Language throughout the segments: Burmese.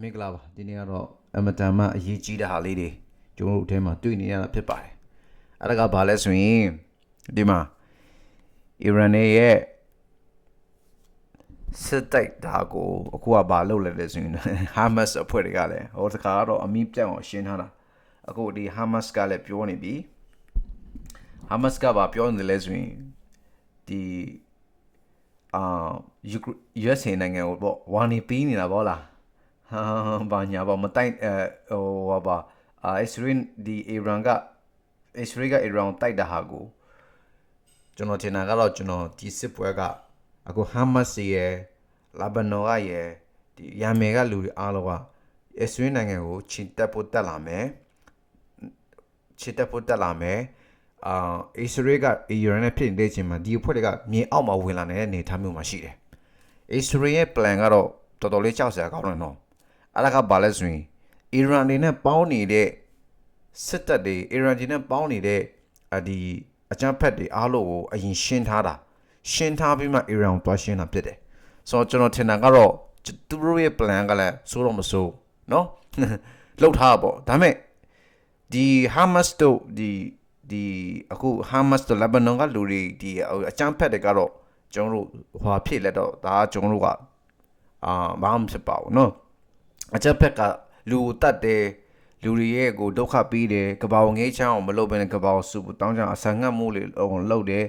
မင်္ဂလာပါဒီနေ့ကတော့အမတန်မှအရေးကြီးတဲ့ဟာလေးတွေကျွန်တော်တို့အထဲမှာတွေ့နေရတာဖြစ်ပါတယ်အဲ့ဒါကဘာလဲဆိုရင်ဒီမှာအီရန်ရဲ့စစ်တိုက်တာကိုအခုကဘာလုပ်လဲလဲဆိုရင်ဟာမတ်အဖွဲ့တွေကလည်းဟိုတခါကတော့အမိပြတ်အောင်ရှင်းထားတာအခုဒီဟာမတ်ကလည်းပြောနေပြီဟာမတ်ကဘာပြောနေလဲဆိုရင်ဒီအာ USA နိုင်ငံကိုပေါ့ဝါနေပြီးနေတာပေါ့လား ဟာဘာညာပေါ့မတိုက်အဲဟိုဟာပါအာအစ္စရေးဒီအီရန်ကအစ္စရေးကအီရန်ကိုတိုက်တာဟာကိုကျွန်တော်ထင်တာကတော့ကျွန်တော်ဒီစစ်ပွဲကအခုဟာမတ်စ်ရဲ့လာဘနော်ကရဲ့ဒီယမ်မယ်ကလူတွေအားလုံးကအစ္စရေးနိုင်ငံကိုချစ်တက်ဖို့တက်လာမယ်ချစ်တက်ဖို့တက်လာမယ်အာအစ္စရေးကအီရန်နဲ့ဖြစ်နေတဲ့ချိန်မှာဒီအဖွဲ့တွေကမြေအောက်မှာဝင်လာနေတဲ့အနေအထားမျိုးမှာရှိတယ်။အစ္စရေးရဲ့ plan ကတော့တော်တော်လေးကြောက်စရာကောင်းတယ်နော် အဲ့ဒါကဘာလဲဆိုရင်အီရန်အနေနဲ့ပေါင်းနေတဲ့စစ်တပ်တွေအီရန်ကြီးနဲ့ပေါင်းနေတဲ့အဒီအကြမ်းဖက်တွေအားလုံးကိုအရင်ရှင်းထားတာရှင်းထားပြီးမှအီရန်ကိုတွားရှင်းတာဖြစ်တယ်ဆိုတော့ကျွန်တော်ထင်တာကတော့သူတို့ရဲ့ plan ကလည်းစိုးတော့မစိုးနော် လောက်ထားတာပေါ့ဒါပေမဲ့ဒီ Hamas တို့ဒီဒီအခု Hamas တို့ Lebanon ကလူတွေဒီအကြမ်းဖက်တွေကတော့ကျွန်တော်တို့ဟွာဖြစ်လက်တော့ဒါကကျွန်တော်တို့ကအာဘာမှမဖြစ်ပါဘူးเนาะ အကြမ်းဖက်ကလူတတ်တယ်လူတွေရဲ့ကိုဒုက္ခပေးတယ်ကပောင်ငေးချမ်းအောင်မလုပ်ဘဲနဲ့ကပောင်စုတောင်းကြအဆန်ငတ်မှုလေလုပ်တယ်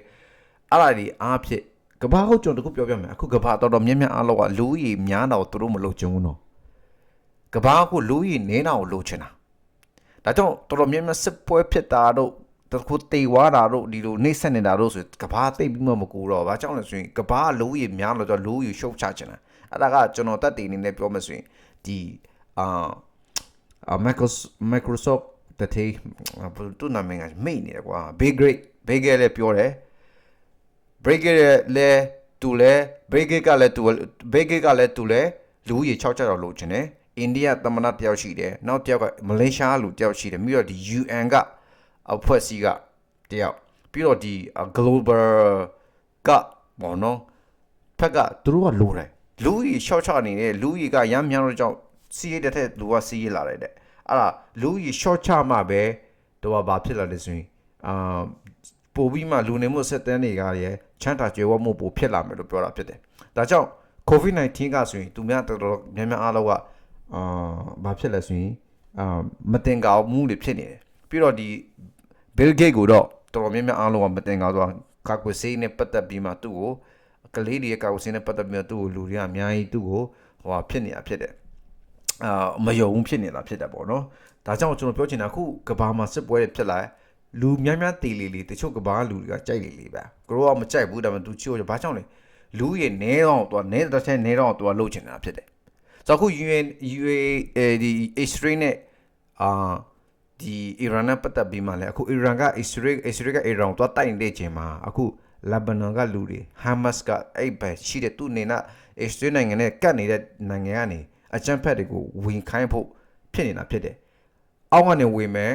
အဲ့ဒါဒီအားဖြစ်ကဘာဟုတ်ကျွန်တော်တခုပြောပြမယ်အခုကဘာတော်တော်များများအားလောကလူကြီးများတော့သူတို့မလုပ်ချင်ဘူးနော်ကဘာကိုလူကြီးနင်းတာကိုလိုချင်တာဒါကြောင့်တော်တော်များများစစ်ပွဲဖြစ်တာတို့တခုတေဝါတာတို့ဒီလိုနှိမ့်ဆက်နေတာတို့ဆိုကဘာသိပ်ပြီးမှမကူတော့ဘာကြောင့်လဲဆိုရင်ကဘာလူကြီးများလို့တော့လူကြီးရှုပ်ချချင်တာ အဲ့ဒါကကျွန်တော်တက်တည်နေနဲ့ပြောမယ်ဆိုရင်ဒီအာအာ Microsoft Microsoft တတိသူနာမည်ကမိတ်နေတယ်ကွာ Big Great Big လည်းပြောတယ် Break လည်းတူလဲ Break ကလည်းတူ Big ကလည်းတူလဲလူကြီး6ချက်တော့လိုချင်တယ်အိန္ဒိယသမ္မတတယောက်ရှိတယ်နောက်တယောက်ကမလေးရှားလူတယောက်ရှိတယ်ပြီးတော့ဒီ UN ကအဖွဲ့အစည်းကတယောက်ပြီးတော့ဒီ global ကဘောနော်ဖက်ကသူတို့ကလိုတယ် လူကြီး short ချနေတဲ့လူကြီးကရမ်းများတော့ကြောင့်စီးရတဲ့ထက်လူကစီးရလာတယ်တဲ့အဲ့ဒါလူကြီး short ချမှပဲတော့ဘာဖြစ်လာလဲဆိုရင်အာပို့ပြီးမှလူနေမှုဆက်တန်းတွေကရချမ်းသာကြွယ်ဝမှုပိုဖြစ်လာမယ်လို့ပြောတာဖြစ်တယ်ဒါကြောင့် COVID-19 ကဆိုရင်သူများတော်တော်များများအားလုံးကအာဘာဖြစ်လဲဆိုရင်အာမတင်ကောက်မှုတွေဖြစ်နေတယ်ပြီးတော့ဒီ Bill Gates ကိုတော့တော်တော်များများအားလုံးကမတင်ကောက်တော့ကာကွယ်ဆေးနဲ့ပတ်သက်ပြီးမှသူ့ကို ကလေးတွေရဲ့ကာကွယ်ဆေးနဲ့ပတ်သက်ပြီးတော့သူ့ကိုလူတွေကအများကြီးသူ့ကိုဟိုဖြစ်နေတာဖြစ်တယ်အာမယုံဘူးဖြစ်နေတာဖြစ်တယ်ပေါ့နော်ဒါကြောင့်ကျွန်တော်ပြောချင်တာအခုကဘာမှာစစ်ပွဲတွေဖြစ်လာလူများများတေလီလီတချို့ကဘာလူတွေကကြိုက်လေလေပဲကိုရောကမကြိုက်ဘူးဒါပေမဲ့သူချို့ဘာကြောင့်လဲလူရဲ့နဲတော့သူကနဲတစ်ချက်နဲတော့သူကလှုပ်ချင်တာဖြစ်တယ်ဆိုတော့အခု UN UA ဒီ Israel နဲ့အာဒီအီရန်နဲ့ပတ်သက်ပြီးမှလည်းအခုအီရန်က Israel Israel က Iran ကိုတိုက်နေတဲ့ချိန်မှာအခု Lebanon ကလူတွေ Hamas ကအဲ့ဘက်ရှိတဲ့သူနေနာ Israel နိုင်ငံနဲ့ကတ်နေတဲ့နိုင်ငံကနေအကြမ်းဖက်တွေကိုဝင်ခိုင်းဖို့ဖြစ်နေတာဖြစ်တယ်။အောက်ကနေဝင်မယ်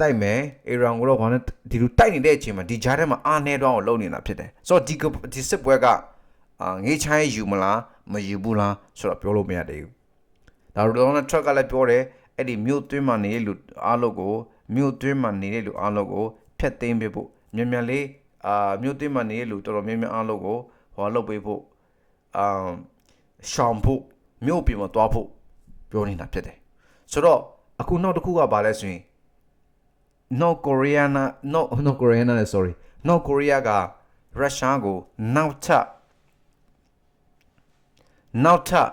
တိုက်မယ်အီရန်ကိုတော့ဘာနဲ့ဒီလိုတိုက်နေတဲ့အချိန်မှာဒီဂျားထဲမှာအာနေတော့အောင်လုပ်နေတာဖြစ်တယ်။ဆိုတော့ဒီဒီစစ်ပွဲကအာငေးချိုင်းယူမလားမယူဘူးလားဆိုတော့ပြောလို့မရသေးဘူး။ဒါတော့တော့ truck ကလည်းပြောတယ်အဲ့ဒီမြို့သွင်းမှာနေတဲ့လူအားလုံးကိုမြို့သွင်းမှာနေတဲ့လူအားလုံးကိုဖျက်သိမ်းပေးဖို့မြန်မြန်လေး အာမြို့သွင်းမှာနေတဲ့လူတော်တော်များများအားလုံးကိုဟောလုပ်ပေးဖို့အာရှောင်ဖို့မြို့ပြင်မှာတွားဖို့ပြောနေတာဖြစ်တယ်ဆိုတော့အခုနောက်တစ်ခုကဘာလဲဆိုရင် North Korea နာ no North Korea နာ sorry North Korea ကရုရှားကိုနောက်ထပ်နောက်ထပ်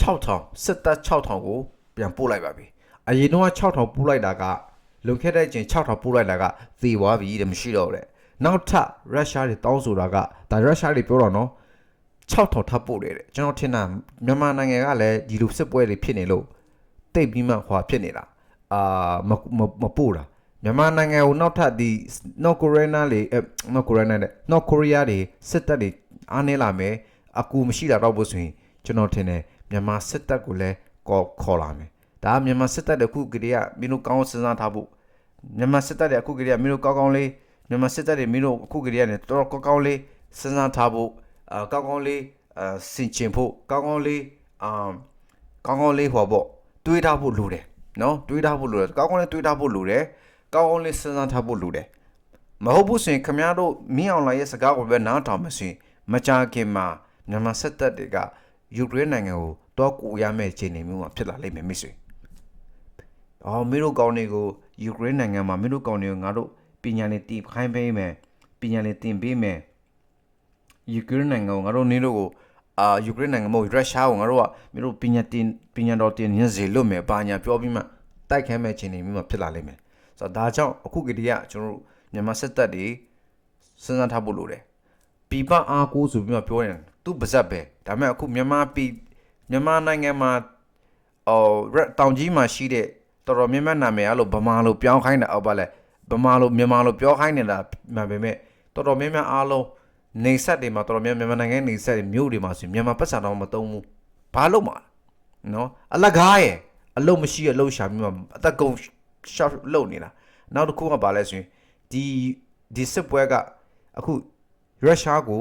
6000စစ်တပ်6000ကိုပြန်ပို့လိုက်ပါပြီအရင်တော့6000ပို့လိုက်တာကလွန်ခဲ့တဲ့ချိန်6000ပို့လိုက်တာကသေသွားပြီတဲ့မရှိတော့တဲ့ နောက်ထပ်ရုရှားတွေတောင်းဆိုတာကဒါရုရှားတွေပြောတော့နော်6000ထပ်ပို့တယ်တဲ့ကျွန်တော်ထင်တာမြန်မာနိုင်ငံကလည်းဒီလိုစစ်ပွဲတွေဖြစ်နေလို့တိတ်ပြီးမှဟွာဖြစ်နေတာအာမမပို့တာမြန်မာနိုင်ငံကိုနောက်ထပ်ဒီ North Korea လေအဲ North Korea နဲ့ North Korea တွေစစ်တပ်တွေအားနေလာမယ်အကူမရှိတာတော့ဘူးဆိုရင်ကျွန်တော်ထင်တယ်မြန်မာစစ်တပ်ကိုလည်းကောခေါ်လာမယ်ဒါကမြန်မာစစ်တပ်တခုကလေးကမင်းတို့ကောင်းစဉ်းစားထားဖို့မြန်မာစစ်တပ်တွေအခုကလေးကမင်းတို့ကောင်းကောင်းလေး မြန်မာစစ်တပ်တွေမင်းတို့အခုကလေးကနေတော်တော်ကောင်းကောင်းလေးစဉ်းစားထားဖို့အာကောင်းကောင်းလေးအာစင်ချင်ဖို့ကောင်းကောင်းလေးအာကောင်းကောင်းလေးဟောပေါ့တွေးထားဖို့လိုတယ်နော်တွေးထားဖို့လိုတယ်ကောင်းကောင်းလေးတွေးထားဖို့လိုတယ်ကောင်းကောင်းလေးစဉ်းစားထားဖို့လိုတယ်မဟုတ်ဘူးဆိုရင်ခမရတို့မင်းအောင်လိုင်ရဲ့စကားကိုပဲနားထောင်မစင်မကြခင်မှာမြန်မာစစ်တပ်တွေကယူကရိန်းနိုင်ငံကိုတော့ကူရမယ့်အခြေအနေမျိုးမှာဖြစ်လာလိမ့်မယ်မိတ်ဆွေအော်မင်းတို့ကောင်းတွေကိုယူကရိန်းနိုင်ငံမှာမင်းတို့ကောင်းတွေကိုငါတို့ပ ညာနဲ့တည်ခိုင်းပေးမယ်ပညာနဲ့တင်ပေးမယ်ယူကရိန်းနိုင်ငံကိုငါတို့နေတို့ကိုအာယူကရိန်းနိုင်ငံမဟုတ်ရုရှားကိုငါတို့ကမင်းတို့ပညာတင်ပညာတော်တင်ညစေလွတ်မယ်ဘာညာပြောပြီးမှတိုက်ခိုင်းမဲ့ခြင်းတွေမျိုးမှဖြစ်လာလိမ့်မယ်ဆိုတော့ဒါကြောင့်အခုကတည်းကကျွန်တော်တို့မြန်မာစစ်တပ်တွေစဉ်းစားထားဖို့လိုတယ်ပြပအားကိုးဆိုပြီးမှပြောရင်သူပါဇက်ပဲဒါပေမဲ့အခုမြန်မာပြည်မြန်မာနိုင်ငံမှာအော်ရက်တောင်ကြီးမှာရှိတဲ့တော်တော်များများနာမည်အဲ့လိုဗမာလိုပြောင်းခိုင်းတာအောက်ပါလဲ ဗမာလိုမြန်မာလိုပြောခိုင်းနေတာမှန်ပေမဲ့တော်တော်များများအားလုံးနေဆက်တွေမှာတော်တော်များများမြန်မာနိုင်ငံနေဆက်တွေမြို့တွေမှာဆိုရင်မြန်မာပတ်စံတော့မသုံးဘူးဘာလို့မှာနော်အလကားရဲ့အလုံးမရှိအလုံးရှာပြီးမှအသက်ကုန်ရှာလုံနေတာနောက်တစ်ခုကဘာလဲဆိုရင်ဒီဒီစစ်ပွဲကအခုရုရှားကို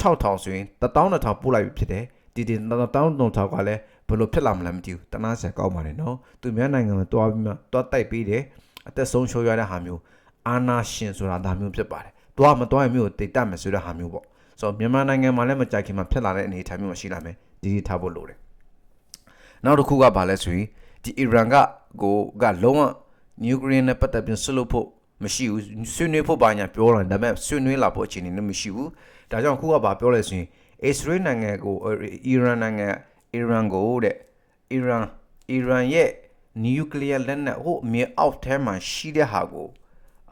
6000ဆိုရင်12000ပို့လိုက်ပြီဖြစ်တယ်ဒီဒီ12000ကလည်းဘယ်လိုဖြစ်လာမလဲမသိဘူးတနာဆက်ကောက်ပါလေနော်သူမြန်မာနိုင်ငံမှာတွားပြီးမှတွားတိုက်ပေးတယ် အသက်ဆုံးရှုံးရတဲ့ဟာမျိုးအာနာရှင်ဆိုတာဒါမျိုးဖြစ်ပါတယ်တွားမတွားရင်မျိုးတိတ်တတ်မယ်ဆိုတဲ့ဟာမျိုးပေါ့ဆိုတော့မြန်မာနိုင်ငံမှာလည်းမကြိုက်ခင်မှာဖြစ်လာတဲ့အနေအထားမျိုးရှိလာမယ်ဒီဒီထားဖို့လိုတယ်နောက်တစ်ခုကဘာလဲဆိုရင်ဒီအီရန်ကကိုကလုံးဝနျူကလ িয়ার နဲ့ပတ်သက်ပြီးဆွလို့ဖို့မရှိဘူးဆွေးနွေးဖို့ပါညာပြောတယ်ဒါပေမဲ့ဆွေးနွေးလာဖို့အခြေအနေနဲ့မရှိဘူးဒါကြောင့်ခုကဘာပြောလဲဆိုရင်အစ္စရေးနိုင်ငံကိုအီရန်နိုင်ငံအီရန်ကိုတဲ့အီရန်အီရန်ရဲ့ နျူကလ িয়ার လက်နက်ဟိုမြေအောက်ထဲမှာရှိတဲ့ဟာကို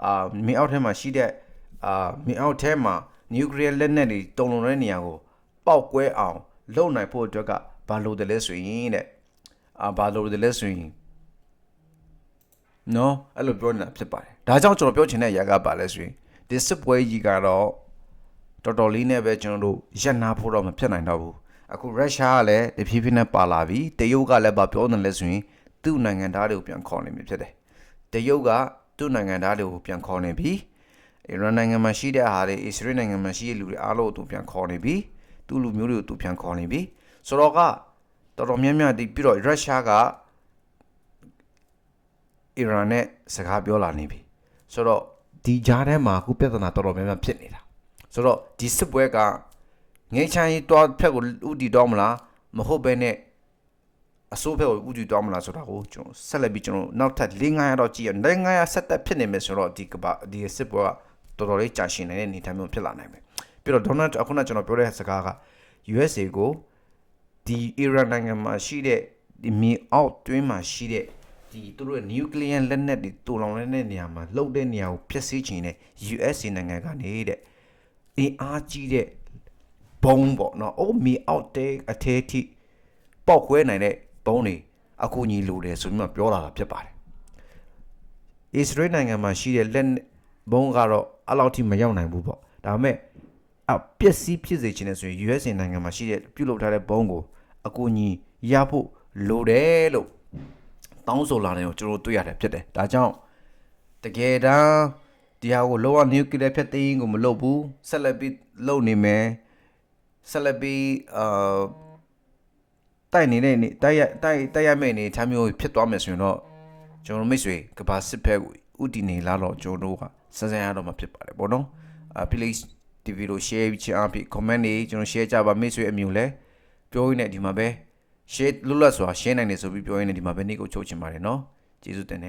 အာမြေအောက်ထဲမှာရှိတဲ့အာမြေအောက်ထဲမှာနျူကလ িয়ার လက်နက်တွေတုံလုံတဲ့နေရာကိုပောက်ကွဲအောင်လုပ်နိုင်ဖို့အတွက်ကဘာလို့တယ်လဲဆိုရင်တဲ့အာဘာလို့တယ်လဲဆိုရင်နော်အဲ့လိုပြောနေတာဖြစ်ပါတယ်ဒါကြောင့်ကျွန်တော်ပြောချင်တဲ့အရာကဘာလဲဆိုရင်ဒီစစ်ပွဲကြီးကတော့တော်တော်လေးနဲ့ပဲကျွန်တော်တို့ရက်နာဖို့တော့မဖြစ်နိုင်တော့ဘူးအခုရုရှားကလည်းတဖြည်းဖြည်းနဲ့ပါလာပြီတရုတ်ကလည်းဘာပြောနေလဲဆိုရင် သူ့နိုင်ငံသားတွေကိုပြန်ခေါ်နေပြီဖြစ်တယ်တရုတ်ကသူ့နိုင်ငံသားတွေကိုပြန်ခေါ်နေပြီအီရန်နိုင်ငံမှာရှိတဲ့အားတွေအစ္စရေးနိုင်ငံမှာရှိတဲ့လူတွေအားလုံးကိုသူပြန်ခေါ်နေပြီသူ့လူမျိုးတွေကိုသူပြန်ခေါ်နေပြီဆိုတော့ကတော်တော်များများဒီပြီးတော့ရုရှားကအီရန်နဲ့စကားပြောလာနေပြီဆိုတော့ဒီကြားထဲမှာအခုပြဿနာတော်တော်များများဖြစ်နေတာဆိုတော့ဒီစစ်ပွဲကငိမ့်ချမ်းရေးတွားဖက်ကိုဥတီတော့မလားမဟုတ်ဘဲနဲ့ အစိုးဖက်ကိုဥတီတော့မလားဆိုတာကိုကျွန်တော်ဆက်လက်ပြီးကျွန်တော်နောက်ထပ်၄900တော့ကြည့်ရ၄900ဆက်တက်ဖြစ်နေမယ်ဆိုတော့ဒီကဘာဒီစစ်ပွဲကတော်တော်လေးကြာရှည်နေတဲ့အနေအထားမျိုးဖြစ်လာနိုင်မယ်ပြီးတော့ဒေါ်နယ်အခုနကျွန်တော်ပြောတဲ့စကားက USA ကိုဒီအီရန်နိုင်ငံမှာရှိတဲ့ဒီမြေအောက်တွင်းမှာရှိတဲ့ဒီသူတို့ရဲ့ nuclear လက်နက်တွေတူလောင်နေတဲ့နေရာမှာလှုပ်တဲ့နေရာကိုဖျက်ဆီးခြင်းနဲ့ USA နိုင်ငံကနေတဲ့အင်အားကြီးတဲ့ဘုံပေါ့နော်။အိုးမြေအောက်တဲ့အထဲထိပေါက်ခွဲနိုင်တဲ့ ဘုံတွေအခုညီလိုတယ်ဆိုပြီးမှပြောလာတာဖြစ်ပါတယ်။အစ္စရေးနိုင်ငံမှာရှိတဲ့လက်ဘုံကတော့အဲ့လောက်ထိမရောက်နိုင်ဘူးပေါ့။ဒါပေမဲ့အပျက်စီးဖြစ်စေခြင်းနဲ့ဆိုရင် USA နိုင်ငံမှာရှိတဲ့ပြုလုပ်ထားတဲ့ဘုံကိုအကူအညီရဖို့လိုတယ်လို့တောင်းဆိုလာတယ်ကိုကျွန်တော်တွေ့ရတယ်ဖြစ်တယ်ဒါကြောင့်တကယ်တမ်းဒီဟာကိုလောကနျူကလ িয়ার ဖြတ်သိမ်းကိုမလုပ်ဘူးဆက်လက်ပြီးလုပ်နေမယ်ဆက်လက်ပြီးအာ တိုက်နေတဲ့နေတိုက်ရတိုက်တိုက်ရမယ့်နေချမ်းမျိုးဖြစ်သွားမယ်ဆိုရင်တော့ကျွန်တော်မိတ်ဆွေကဘာစစ်ဖက်ကိုဥတီနေလာတော့ကျွန်တော်ကစစမ်းရတော့မှဖြစ်ပါတယ်ပေါ့နော်အာ please ဒီဗီဒီယို share ခြင်းအပြင် comment တွေကျွန်တော် share ကြပါမိတ်ဆွေအမျိုးလဲပြောရင်းနဲ့ဒီမှာပဲ share လွတ်လပ်စွာ share နိုင်တယ်ဆိုပြီးပြောရင်းနဲ့ဒီမှာပဲနေ့ကိုချုပ်ချင်ပါတယ်နော်ကျေးဇူးတင်တယ်